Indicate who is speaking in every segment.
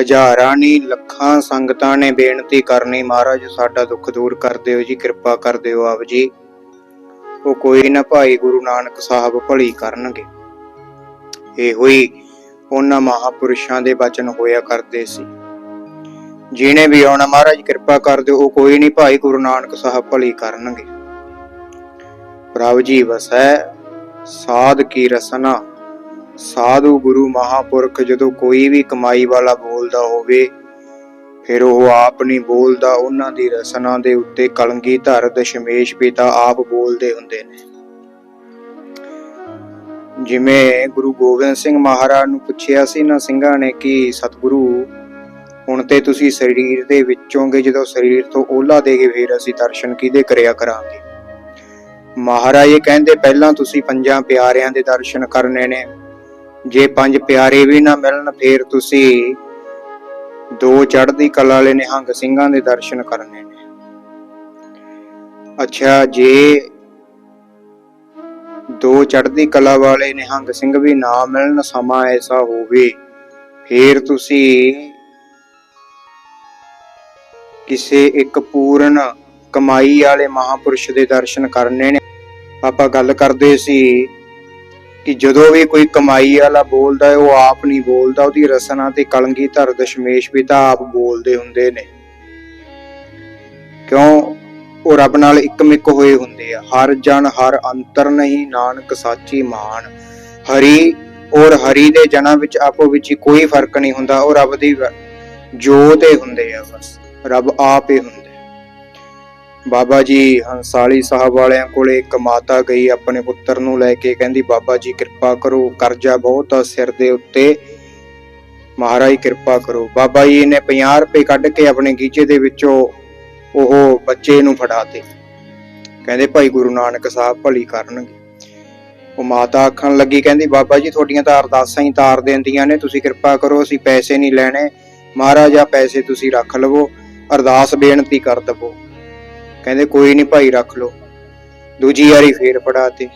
Speaker 1: ਹਜ਼ਾਰਾਂ ਨਹੀਂ ਲੱਖਾਂ ਸੰਗਤਾਂ ਨੇ ਬੇਨਤੀ ਕਰਨੀ, ਮਹਾਰਾਜ ਸਾਡਾ ਦੁੱਖ ਦੂਰ ਕਰ ਦਿਓ ਜੀ, ਕਿਰਪਾ ਕਰ ਦਿਓ ਆਪ ਜੀ। ਉਹ ਕੋਈ ਨਾ ਭਾਈ ਗੁਰੂ ਨਾਨਕ ਸਾਹਿਬ ਭਲੀ ਕਰਨਗੇ। ਇਹ ਹੋਈ ਉਹਨਾਂ ਮਹਾਪੁਰਸ਼ਾਂ ਦੇ ਬਚਨ ਹੋਇਆ ਕਰਦੇ ਸੀ। ਜਿਹਨੇ ਵੀ ਆਉਣਾ, ਮਹਾਰਾਜ ਕਿਰਪਾ ਕਰ ਦਿਓ, ਉਹ ਕੋਈ ਨਹੀਂ ਭਾਈ ਗੁਰੂ ਨਾਨਕ ਸਾਹਿਬ ਭਲੀ ਕਰਨਗੇ। ਪ੍ਰਭ ਜੀ ਵਸੈ, ਸਾਧ ਕੀ ਰਸਨਾ। ਸਾਧੂ ਗੁਰੂ ਮਹਾਪੁਰਖ ਜਦੋਂ ਕੋਈ ਵੀ ਕਮਾਈ ਵਾਲਾ ਬੋਲਦਾ ਹੋਵੇ, ਫਿਰ ਉਹ ਆਪ ਨਹੀਂ ਬੋਲਦਾ, ਉਹਨਾਂ ਦੀ ਰਸਨਾ ਦੇ ਉੱਤੇ ਕਲੰਗੀ ਧਰ ਦਸ਼ਮੇਸ਼ ਪਿਤਾ ਆਪ ਬੋਲਦੇ ਹੁੰਦੇ ਨੇ। ਜਿਵੇਂ ਗੁਰੂ ਗੋਬਿੰਦ ਸਿੰਘ ਮਹਾਰਾਜ ਨੂੰ ਪੁੱਛਿਆ ਸੀ ਨਾ ਸਿੰਘਾਂ ਨੇ ਕਿ, ਸਤਿਗੁਰੂ, ਹੁਣ ਤੇ ਤੁਸੀਂ ਸਰੀਰ ਦੇ ਵਿੱਚੋਂਗੇ ਜਦੋਂ ਸਰੀਰ ਤੋਂ ਓਲਾ ਦੇ ਕੇ ਫੇਰ ਅਸੀਂ ਦਰਸ਼ਨ ਕਿਹਦੇ ਕਰਿਆ ਕਰਾਂਗੇ? ਮਹਾਰਾਜ ਇਹ ਕਹਿੰਦੇ, ਪਹਿਲਾਂ ਤੁਸੀਂ ਪੰਜਾਂ ਪਿਆਰਿਆਂ ਦੇ ਦਰਸ਼ਨ ਕਰਨੇ ਨੇ ਜੇ ਪੰਜ ਪਿਆਰੇ ਵੀ ਨਾ ਮਿਲਣ, ਫੇਰ ਤੁਸੀਂ ਦੋ ਚੜ੍ਹਦੀ ਕਲਾ ਵਾਲੇ ਨਿਹੰਗ ਸਿੰਘਾਂ ਦੇ ਦਰਸ਼ਨ ਕਰਨੇ ਨੇ। ਅੱਛਾ, ਜੇ ਦੋ ਚੜ੍ਹਦੀ ਕਲਾ ਵਾਲੇ ਨਿਹੰਗ ਸਿੰਘ ਵੀ ਨਾ ਮਿਲਣ, ਸਮਾਂ ਐਸਾ ਹੋਵੇ, ਫੇਰ ਤੁਸੀਂ ਕਿਸੇ ਇੱਕ ਪੂਰਨ ਕਮਾਈ ਵਾਲੇ ਮਹਾਪੁਰਸ਼ ਦੇ ਦਰਸ਼ਨ ਕਰਨੇ ਨੇ। ਆਪਾਂ ਗੱਲ ਕਰਦੇ ਸੀ ਕਿ ਜਦੋਂ ਵੀ ਕੋਈ ਕਮਾਈ ਵਾਲਾ ਬੋਲਦਾ ਹੈ, ਉਹ ਆਪ ਨਹੀਂ ਬੋਲਦਾ, ਉਹਦੀ ਰਸਨਾ ਤੇ ਕਲੰਗੀ ਧਰ ਦਸ਼ਮੇਸ਼ ਤਾਂ ਆਪ ਬੋਲਦੇ ਹੁੰਦੇ ਨੇ। ਕਿਉਂ? ਉਹ ਰੱਬ ਨਾਲ ਇੱਕਮਿਕ ਹੋਏ ਹੁੰਦੇ ਆ। ਹਰ ਜਨ, ਹਰ ਅੰਤਰ ਨਹੀਂ, ਨਾਨਕ ਸਾਚੀ ਮਾਨ। ਹਰੀ ਔਰ ਹਰੀ ਦੇ ਜਨਾਂ ਵਿੱਚ, ਆਪੋ ਵਿੱਚ ਹੀ ਕੋਈ ਫ਼ਰਕ ਨਹੀਂ ਹੁੰਦਾ। ਉਹ ਰੱਬ ਦੀ ਜੋਤ ਹੀ ਹੁੰਦੇ ਆ ਬਸ। ਰੱਬ ਆਪ ਹੀ ਹੁੰਦੇ। ਬਾਬਾ ਜੀ ਹੰਸਾਲੀ ਸਾਹਿਬ ਵਾਲਿਆਂ ਕੋਲੇ ਇੱਕ ਮਾਤਾ ਗਈ ਆਪਣੇ ਪੁੱਤਰ ਨੂੰ ਲੈ ਕੇ, ਕਹਿੰਦੀ, ਬਾਬਾ ਜੀ, ਕਿਰਪਾ ਕਰੋ, ਕਰਜ਼ਾ ਬਹੁਤ ਆ ਸਿਰ ਦੇ ਉੱਤੇ। ਮਹਾਰਾਜ, ਕਿਰਪਾ ਕਰੋ। ਬਾਬਾ ਜੀ ਨੇ 50 ਰੁਪਏ ਕੱਢ ਕੇ ਆਪਣੇ ਗੀਚੇ ਦੇ ਵਿੱਚੋਂ ਉਹ ਬੱਚੇ ਨੂੰ ਫੜਾਤੇ ਕਹਿੰਦੇ, ਭਾਈ ਗੁਰੂ ਨਾਨਕ ਸਾਹਿਬ ਭਲੀ ਕਰਨਗੇ। ਉਹ ਮਾਤਾ ਆਖਣ ਲੱਗੀ, ਕਹਿੰਦੀ, ਬਾਬਾ ਜੀ, ਤੁਹਾਡੀਆਂ ਤਾਂ ਅਰਦਾਸਾਂ ਹੀ ਤਾਰ ਦਿੰਦੀਆਂ ਨੇ, ਤੁਸੀਂ ਕਿਰਪਾ ਕਰੋ, ਅਸੀਂ ਪੈਸੇ ਨਹੀਂ ਲੈਣੇ। ਮਹਾਰਾਜ ਆ ਪੈਸੇ ਤੁਸੀਂ ਰੱਖ ਲਵੋ, ਅਰਦਾਸ ਬੇਨਤੀ ਕਰ ਦਵੋ। ਕਹਿੰਦੇ ਕੋਈ ਨਹੀਂ ਭਾਈ ਰੱਖ ਲੋ ਦੂਜੀ ਵਾਰੀ ਫੇਰ ਫੜਾਤੇ।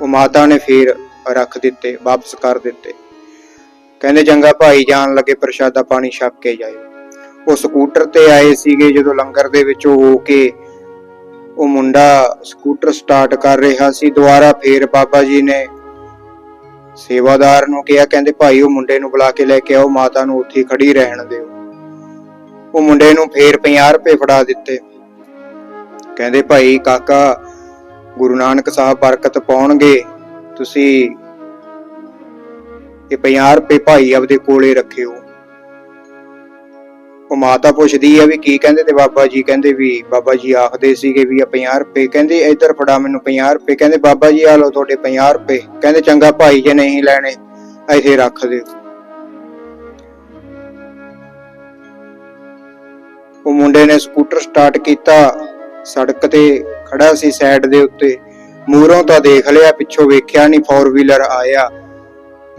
Speaker 1: ਉਹ ਮਾਤਾ ਨੇ ਫੇਰ ਰੱਖ ਦਿੱਤੇ, ਵਾਪਸ ਕਰ ਦਿੱਤੇ। ਕਹਿੰਦੇ ਚੰਗਾ ਭਾਈ ਜਾਣ ਲੱਗੇ, ਪ੍ਰਸ਼ਾਦਾ ਪਾਣੀ ਛਕ ਕੇ ਜਾਇਓ ਉਹ ਸਕੂਟਰ ਤੇ ਆਏ ਸੀਗੇ, ਜਦੋਂ ਲੰਗਰ ਦੇ ਵਿੱਚ ਹੋ ਕੇ ਉਹ ਮੁੰਡਾ ਸਕੂਟਰ ਸਟਾਰਟ ਕਰ ਰਿਹਾ ਸੀ, ਦੁਬਾਰਾ ਫੇਰ ਬਾਬਾ ਜੀ ਨੇ ਸੇਵਾਦਾਰ ਨੂੰ ਕਿਹਾ, ਕਹਿੰਦੇ ਭਾਈ ਉਹ ਮੁੰਡੇ ਨੂੰ ਬੁਲਾ ਕੇ ਲੈ ਕੇ ਆਓ, ਮਾਤਾ ਨੂੰ ਉੱਥੇ ਖੜੀ ਰਹਿਣ ਦਿਓ। ਉਹ ਮੁੰਡੇ ਨੂੰ ਫੇਰ 50 ਰੁਪਏ ਫੜਾ ਦਿੱਤੇ। ਕਹਿੰਦੇ ਭਾਈ, ਕਾਕਾ, ਗੁਰੂ ਨਾਨਕ ਸਾਹਿਬ ਬਰਕਤ ਪਾਉਣਗੇ। ਤੁਸੀਂ ਇਹ 50 ਰੁਪਏ ਭਾਈ ਆਪਦੇ ਕੋਲੇ ਰੱਖਿਓ। ਉਹ ਮਾਤਾ ਪੁੱਛਦੀ ਹੈ ਵੀ ਕੀ ਕਹਿੰਦੇ ਤੇ ਬਾਬਾ ਜੀ ਕਹਿੰਦੇ ਵੀ, ਬਾਬਾ ਜੀ ਆਖਦੇ ਸੀਗੇ ਵੀ ਆ 50 ਰੁਪਏ। ਕਹਿੰਦੇ, ਇੱਧਰ ਫੜਾ ਮੈਨੂੰ 50 ਰੁਪਏ। ਕਹਿੰਦੇ, ਬਾਬਾ ਜੀ ਆ ਲਓ ਤੁਹਾਡੇ 50 ਰੁਪਏ। ਕਹਿੰਦੇ, ਚੰਗਾ ਭਾਈ ਜੇ ਨਹੀਂ ਲੈਣੇ, ਇੱਥੇ ਰੱਖ ਦਿਓ। ਉਹ ਮੁੰਡੇ ਨੇ ਸਕੂਟਰ ਸਟਾਰਟ ਕੀਤਾ। ਸੜਕ ਤੇ ਖੜਾ ਸੀ ਸਾਈਡ ਦੇ ਉੱਤੇ। ਮੂਹਰੋਂ ਤਾਂ ਦੇਖ ਲਿਆ, ਪਿੱਛੋਂ ਵੇਖਿਆ ਨਹੀਂ ਫੋਰ ਵੀਲਰ ਆਇਆ।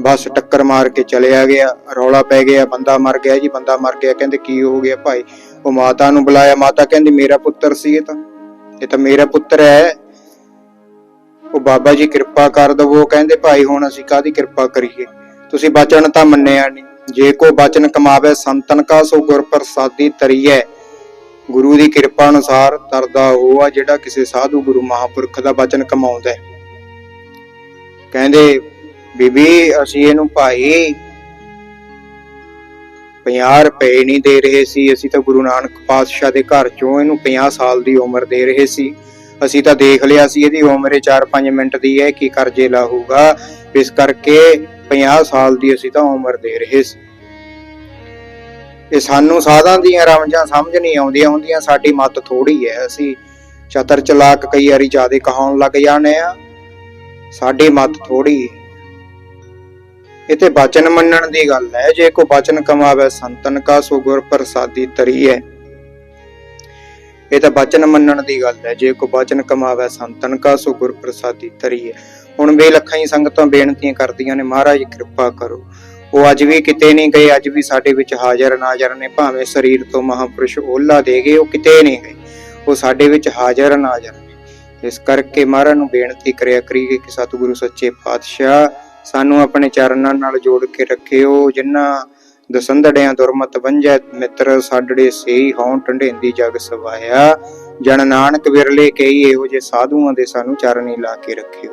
Speaker 1: ਬਸ ਟੱਕਰ ਮਾਰ ਕੇ ਚਲਿਆ ਗਿਆ। ਰੌਲਾ ਪੈ ਗਿਆ, ਬੰਦਾ ਮਰ ਗਿਆ ਜੀ, ਬੰਦਾ ਮਰ ਗਿਆ। ਕਹਿੰਦੇ, ਕੀ ਹੋ ਗਿਆ ਭਾਈ? ਉਹ ਮਾਤਾ ਨੂੰ ਬੁਲਾਇਆ। ਮਾਤਾ ਕਹਿੰਦੀ, ਮੇਰਾ ਪੁੱਤਰ ਸੀ ਇਹ ਤਾਂ। ਇਹ ਤਾਂ ਮੇਰਾ ਪੁੱਤਰ ਹੈ। ਉਹ ਬਾਬਾ ਜੀ ਕਿਰਪਾ ਕਰ ਦਵੋ। ਕਹਿੰਦੇ, ਭਾਈ, ਹੁਣ ਅਸੀਂ ਕਾਦੀ ਕਿਰਪਾ ਕਰੀਏ? ਤੁਸੀਂ ਬਚਨ ਤਾਂ ਮੰਨਿਆ ਨਹੀਂ ਜੇ ਕੋ ਬਚਨ ਕਮਾਵੇ, ਸੰਤਨ ਕਾ ਸੋ ਗੁਰ ਪ੍ਰਸਾਦੀ ਤਰੀਐ ਗੁਰੂ ਦੀ ਕਿਰਪਾ ਅਨੁਸਾਰ ਤਰਦਾ ਉਹ ਆ ਜਿਹੜਾ ਕਿਸੇ ਸਾਧੂ ਗੁਰੂ ਮਹਾਪੁਰਖ ਦਾ ਬਚਨ ਕਮਾਉਂਦਾ ਹੈ। ਕਹਿੰਦੇ, ਬੀਬੀ, ਅਸੀਂ ਇਹਨੂੰ ਭਾਈ 50 ਰੁਪਏ ਨਹੀਂ ਦੇ ਰਹੇ ਸੀ, ਅਸੀਂ ਤਾਂ ਗੁਰੂ ਨਾਨਕ ਪਾਤਸ਼ਾਹ ਦੇ ਘਰ ਚੋਂ ਇਹਨੂੰ 50 ਸਾਲ ਦੀ ਉਮਰ ਦੇ ਰਹੇ ਸੀ। ਅਸੀਂ ਤਾਂ ਦੇਖ ਲਿਆ ਸੀ ਇਹਦੀ ਉਮਰ 4-5 ਮਿੰਟ ਦੀ ਹੈ, ਕੀ ਕਰਜ਼ੇ ਲਾਹੂਗਾ। ਇਸ ਕਰਕੇ 50 ਸਾਲ ਦੀ ਅਸੀਂ ਤਾਂ ਉਮਰ ਦੇ ਰਹੇ ਸੀ। ਤੇ ਸਾਨੂੰ ਸਾਧਾਂ ਦੀਆਂ ਰਮਜਾਂ ਸਮਝ ਨਹੀਂ ਆਉਂਦੀਆਂ ਹੁੰਦੀਆਂ, ਸਾਡੀ ਮੱਤ ਥੋੜੀ ਹੈ। ਅਸੀਂ ਚਤਰ ਚਲਾਕ ਕਈ ਵਾਰੀ ਜ਼ਿਆਦੇ ਕਹਾਉਣ ਲੱਗ ਜਾਂਦੇ ਆ ਸਾਡੀ ਮੱਤ ਥੋੜੀ ਹੈ। ਇਥੇ ਬਚਨ ਮੰਨਣ ਦੀ ਗੱਲ ਹੈ। ਜੇ ਕੋ ਬਚਨ ਕਮਾਵੇ, ਸੰਤਨ ਕਾ ਸੋ ਗੁਰ ਪ੍ਰਸਾਦੀ ਤਰੀ ਹੈ। ਇਹ ਤਾਂ ਬਚਨ ਮੰਨਣ ਦੀ ਗੱਲ ਹੈ। ਜੇ ਕੋ ਬਚਨ ਕਮਾਵੇ, ਸੰਤਨ ਕਾ ਸੋ ਗੁਰ ਪ੍ਰਸਾਦੀ ਤਰੀ ਹੈ। ਹੁਣ ਬੇਲੱਖਾਂ ਹੀ ਸੰਗਤਾਂ ਬੇਨਤੀਆਂ ਕਰਦੀਆਂ ਨੇ, ਮਹਾਰਾਜ ਕਿਰਪਾ ਕਰੋ। ਉਹ ਅੱਜ ਵੀ ਕਿਤੇ ਨਹੀਂ ਗਏ, ਅੱਜ ਵੀ ਸਾਡੇ ਵਿੱਚ ਹਾਜ਼ਰ ਨਾਜ਼ਰ ਨੇ, ਭਾਵੇਂ ਸਰੀਰ ਤੋਂ ਮਹਾਪੁਰਸ਼ ਓਲਾ ਦੇ ਗਏ, ਉਹ ਕਿਤੇ ਨਹੀਂ ਗਏ, ਉਹ ਸਾਡੇ ਵਿੱਚ ਹਾਜ਼ਰ ਨਾਜ਼ਰ ਨੇ। ਇਸ ਕਰਕੇ ਮਹਾਰਾਜ ਨੂੰ ਬੇਨਤੀ ਕਰਿਆ ਕਰੀਏ ਕਿ ਸਤਿਗੁਰੂ ਸੱਚੇ ਪਾਤਸ਼ਾਹ, ਸਾਨੂੰ ਆਪਣੇ ਚਰਨਾਂ ਨਾਲ ਜੋੜ ਕੇ ਰੱਖਿਓ ਜਿਨ੍ਹਾਂ ਦਸੰਦੜਿਆਂ ਦੁਰਮਤ ਵੰਜੈ ਮਿੱਤਰ ਸਾਡੜੇ ਸੇਈ ਹਉ ਟੰਡੇਂਦੀ ਜਗ ਸਵਾਇਆ। ਜਨ ਨਾਨਕ ਵਿਰਲੇ ਕਈ ਇਹੋ ਜੇ ਸਾਧੂਆਂ ਦੇ ਸਾਨੂੰ ਚਰਨੀ ਲਾ ਕੇ ਰੱਖਿਓ।